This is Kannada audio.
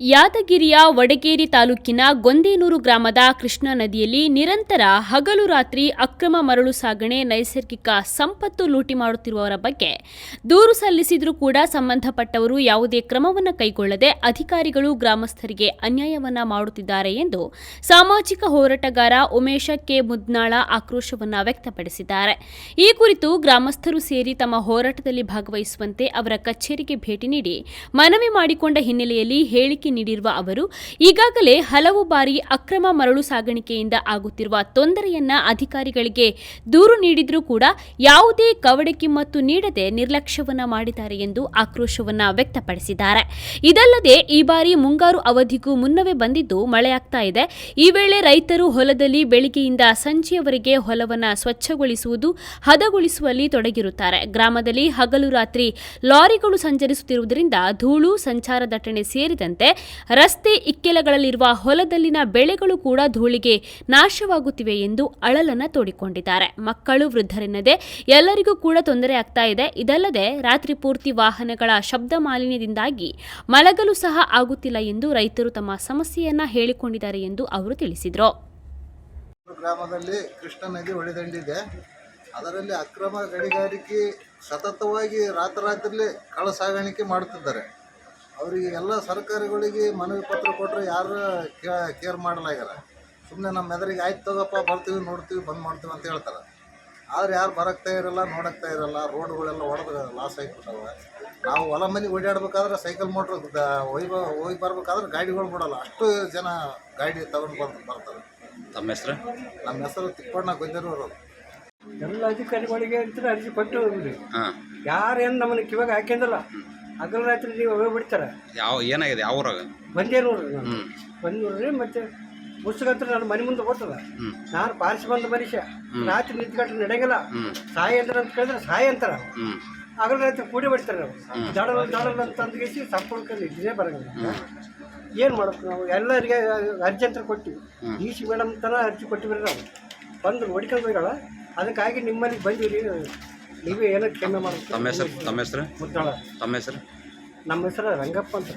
ಯಾದಗಿರಿಯ ವಡಗೇರಿ ತಾಲೂಕಿನ ಗೊಂದೇನೂರು ಗ್ರಾಮದ ಕೃಷ್ಣಾ ನದಿಯಲ್ಲಿ ನಿರಂತರ ಹಗಲು ರಾತ್ರಿ ಅಕ್ರಮ ಮರಳು ಸಾಗಣೆ, ನೈಸರ್ಗಿಕ ಸಂಪತ್ತು ಲೂಟಿ ಮಾಡುತ್ತಿರುವವರ ಬಗ್ಗೆ ದೂರು ಸಲ್ಲಿಸಿದರೂ ಕೂಡ ಸಂಬಂಧಪಟ್ಟವರು ಯಾವುದೇ ಕ್ರಮವನ್ನು ಕೈಗೊಳ್ಳದೆ ಅಧಿಕಾರಿಗಳು ಗ್ರಾಮಸ್ಥರಿಗೆ ಅನ್ಯಾಯವನ್ನ ಮಾಡುತ್ತಿದ್ದಾರೆ ಎಂದು ಸಾಮಾಜಿಕ ಹೋರಾಟಗಾರ ಉಮೇಶ ಕೆ. ಮುದ್ನಾಳ ಆಕ್ರೋಶವನ್ನು ವ್ಯಕ್ತಪಡಿಸಿದ್ದಾರೆ. ಈ ಕುರಿತು ಗ್ರಾಮಸ್ಥರು ಸೇರಿ ತಮ್ಮ ಹೋರಾಟದಲ್ಲಿ ಭಾಗವಹಿಸುವಂತೆ ಅವರ ಕಚೇರಿಗೆ ಭೇಟಿ ನೀಡಿ ಮನವಿ ಮಾಡಿಕೊಂಡ ಹಿನ್ನೆಲೆಯಲ್ಲಿ ಹೇಳಿಕೆ ನೀಡಿರುವ ಅವರು, ಈಗಾಗಲೇ ಹಲವು ಬಾರಿ ಅಕ್ರಮ ಮರಳು ಸಾಗಾಣಿಕೆಯಿಂದ ಆಗುತ್ತಿರುವ ತೊಂದರೆಯನ್ನ ಅಧಿಕಾರಿಗಳಿಗೆ ದೂರು ನೀಡಿದರೂ ಕೂಡ ಯಾವುದೇ ಕವಡೆ ಕಿಮ್ಮತ್ತು ನೀಡದೆ ನಿರ್ಲಕ್ಷ್ಯವನ್ನ ಮಾಡಿದ್ದಾರೆ ಎಂದು ಆಕ್ರೋಶವನ್ನ ವ್ಯಕ್ತಪಡಿಸಿದ್ದಾರೆ. ಇದಲ್ಲದೆ ಈ ಬಾರಿ ಮುಂಗಾರು ಅವಧಿಗೂ ಮುನ್ನವೇ ಬಂದಿದ್ದು ಮಳೆಯಾಗ್ತಾ ಇದೆ. ಈ ವೇಳೆ ರೈತರು ಹೊಲದಲ್ಲಿ ಬೆಳಿಗ್ಗೆಯಿಂದ ಸಂಜೆಯವರೆಗೆ ಹೊಲವನ್ನು ಸ್ವಚ್ಛಗೊಳಿಸುವುದು ಹದಗೊಳಿಸುವಲ್ಲಿ ತೊಡಗಿರುತ್ತಾರೆ. ಗ್ರಾಮದಲ್ಲಿ ಹಗಲು ರಾತ್ರಿ ಲಾರಿಗಳು ಸಂಚರಿಸುತ್ತಿರುವುದರಿಂದ ಧೂಳು, ಸಂಚಾರ ದಟ್ಟಣೆ ಸೇರಿದಂತೆ ರಸ್ತೆ ಇಕ್ಕೆಲಗಳಲ್ಲಿರುವ ಹೊಲದಲ್ಲಿನ ಬೆಳೆಗಳು ಕೂಡ ಧೂಳಿಗೆ ನಾಶವಾಗುತ್ತಿವೆ ಎಂದು ಅಳಲನ್ನ ತೋಡಿಕೊಂಡಿದ್ದಾರೆ. ಮಕ್ಕಳು, ವೃದ್ಧರೆನ್ನದೆ ಎಲ್ಲರಿಗೂ ಕೂಡ ತೊಂದರೆ ಆಗ್ತಾ ಇದೆ. ಇದಲ್ಲದೆ ರಾತ್ರಿ ಪೂರ್ತಿ ವಾಹನಗಳ ಶಬ್ದ ಮಾಲಿನ್ಯದಿಂದಾಗಿ ಮಲಗಲು ಸಹ ಆಗುತ್ತಿಲ್ಲ ಎಂದು ರೈತರು ತಮ್ಮ ಸಮಸ್ಯೆಯನ್ನ ಹೇಳಿಕೊಂಡಿದ್ದಾರೆ ಎಂದು ಅವರು ತಿಳಿಸಿದರು. ಗ್ರಾಮದಲ್ಲಿ ಕೃಷ್ಣ ನದಿ ಒಡೆದಂಡಿದೆ. ಅದರಲ್ಲಿ ಅಕ್ರಮ ಗಣಿಗಾರಿಕೆ ಸತತವಾಗಿ ರಾತ್ರಿ ರಾತ್ರಿ ಕಳ ಮಾಡುತ್ತಿದ್ದಾರೆ. ಅವರಿಗೆ ಎಲ್ಲ ಸರ್ಕಾರಗಳಿಗೆ ಮನವಿ ಪತ್ರ ಕೊಟ್ಟರೆ ಯಾರು ಕೇರ್ ಮಾಡಲಾಗ್ಯಾರ. ಸುಮ್ಮನೆ ನಮ್ಮ ಮೆದರಿಗೆ ಆಯ್ತು ತಗೋಪ್ಪ ಬರ್ತೀವಿ ನೋಡ್ತೀವಿ ಬಂದ್ ಮಾಡ್ತೀವಿ ಅಂತ ಹೇಳ್ತಾರೆ. ಆದ್ರೆ ಯಾರು ಬರಕ್ತಾ ಇರಲ್ಲ ನೋಡಕ್ತಾ ಇರಲ್ಲ ರೋಡ್ಗಳೆಲ್ಲ ಹೊಡೆದು ಲಾಸ್ ಆಗಿಬಿಟ್ಟವೆ. ನಾವು ಹೊಲ ಮನೆಗೆ ಓಡಾಡ್ಬೇಕಾದ್ರೆ ಸೈಕಲ್ ಮೋಟ್ರ್ ಹೋಗಿ ಬ ಹೋಗಿ ಬರ್ಬೇಕಾದ್ರೆ ಗಾಡಿಗಳು ಬಿಡಲ್ಲ. ಅಷ್ಟು ಜನ ಗಾಡಿ ತಗೊಂಡು ಬಂದು ಬರ್ತಾರೆ. ನಮ್ಮ ಹೆಸರು? ನಮ್ಮ ಹೆಸರು ತಿಪ್ಪಣ್ಣ ಗೊಂಜರೂರು ಎಲ್ಲ ಅಧಿಕಾರಿಗಳಿಗೆ ಅಂತ ಅರ್ಜಿ ಕೊಟ್ಟು ಯಾರೇನು ನಮ್ಮನ್ನ ಕಿವಾಗ ಹಾಕ್ಯಂದಲ್ಲ. ಹಗಲು ರಾತ್ರಿ ನೀವು ಹೋಗ್ಬಿಡ್ತಾರೆ ಯಾವ ಏನಾಗಿದೆ? ಯಾವ ಊರಾಗ? ಬಂದೇ ನೋಡ್ರಿ ನಾನು ಹ್ಞೂ ಬಂದು ನೋಡ್ರಿ ಮತ್ತೆ ಪುಸ್ತಕ ಹತ್ರ ನನ್ನ ಮನೆ ಮುಂದೆ ಬರ್ತದ ಹ್ಞೂ ನಾನು ಪಾರಿಸಿ ಬಂದ ಮನುಷ್ಯ ರಾತ್ರಿ ನಿಂತ್ಕೊಂಡು ನಡೆಯಂಗಿಲ್ಲ. ಹ್ಞೂ ಸಾಯ ಅಂತ ಕೇಳಿದ್ರೆ ಸಾಯ ಅಂತಾರ. ಹ್ಞೂ ಹಗಲು ರಾತ್ರಿ ಕೂಡಿ ಬಿಡ್ತಾರೆ ನಾವು ದಡಲ ದಡಲ ಅಂತ ಅಂದ್ಗೇಸಿ ಸಂಪೂರ್ಣ ಇದೇ ಬರಂಗಿಲ್ಲ. ಏನು ಮಾಡಬೇಕು ನಾವು? ಎಲ್ಲರಿಗೆ ಅರ್ಜಿ ಅಂತ ಕೊಟ್ಟಿವಿ. ಡಿ ಸಿ ಮೇಡಮ್ ತನ ಅರ್ಜಿ ಕೊಟ್ಟಿವಿ ನಾವು ಬಂದು ನೋಡ್ಕೊಂಡು ಹೋಗಲ್ಲ ಅದಕ್ಕಾಗಿ ನಿಮ್ಮಲ್ಲಿ ಬಂದಿರಿ ನೀವೇ ಕೆಮ್ಮೆ ಮಾಡಿ ತಮ್ಮ ಹೆಸರು ತಮ್ಮ ಹೆಸರು? ಮುದ್ದಾಳ. ತಮ್ಮ ಹೆಸರು? ನಮ್ಮ ಹೆಸರು ರಂಗಪ್ಪ ಅಂತ.